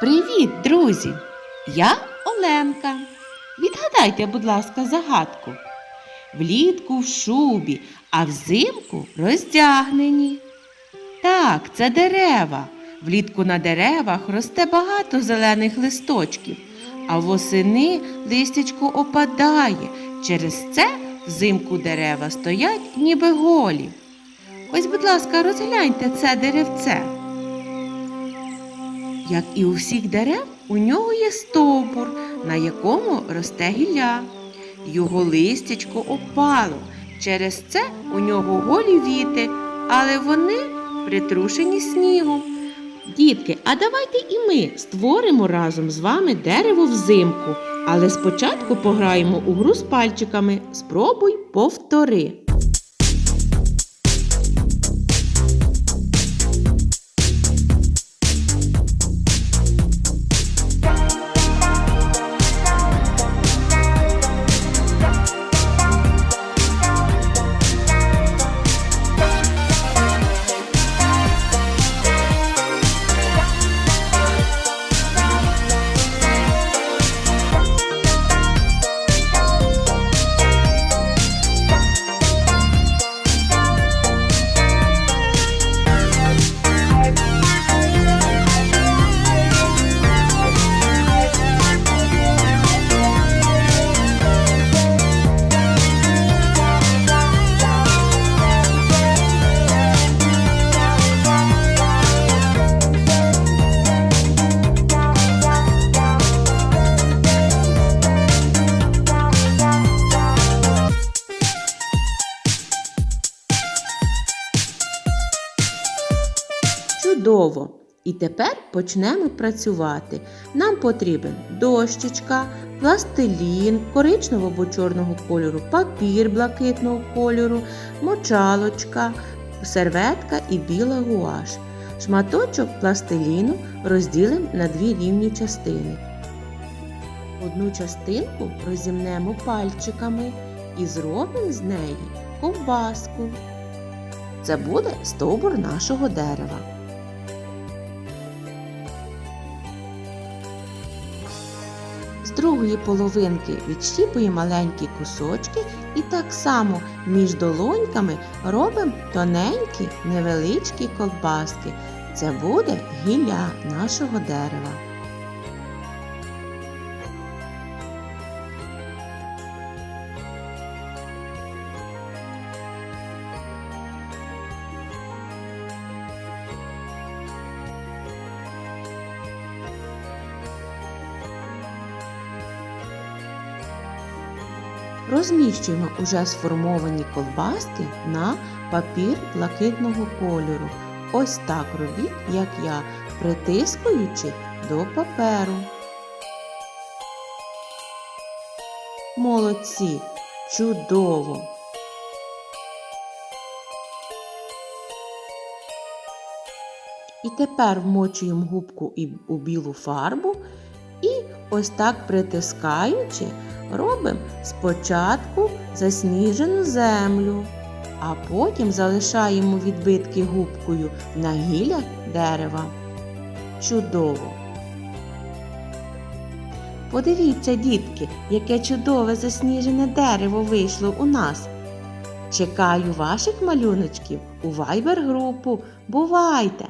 Привіт, друзі! Я Оленка. Відгадайте, будь ласка, загадку. Влітку в шубі, а взимку роздягнені. Так, це дерева. Влітку на деревах росте багато зелених листочків, а восени листячко опадає. Через це взимку дерева стоять ніби голі. Ось, будь ласка, розгляньте це деревце. Як і у всіх дерев, у нього є стовбур, на якому росте гілля. Його листячко опало. Через це у нього голі віти, але вони притрушені снігом. Дітки, а давайте і ми створимо разом з вами дерево взимку. Але спочатку пограємо у гру з пальчиками. Спробуй повтори. Чудово! І тепер почнемо працювати. Нам потрібен дощечка, пластилін коричневого або чорного кольору, папір блакитного кольору, мочалочка, серветка і біла гуаш. Шматочок пластиліну розділимо на дві рівні частини. Одну частинку розімнемо пальчиками і зробимо з неї ковбаску. Це буде стовбур нашого дерева. Другої половинки відщіпуємо маленькі кусочки і так само між долоньками робимо тоненькі невеличкі ковбаски. Це буде гілля нашого дерева. Розміщуємо уже сформовані колбаски на папір блакитного кольору. Ось так робіть, як я, притискуючи до паперу. Молодці! Чудово! І тепер вмочуємо губку у білу фарбу і ось так притискаючи, робимо спочатку засніжену землю, а потім залишаємо відбитки губкою на гіллях дерева. Чудово! Подивіться, дітки, яке чудове засніжене дерево вийшло у нас. Чекаю ваших малюночків у вайбер-групу. Бувайте!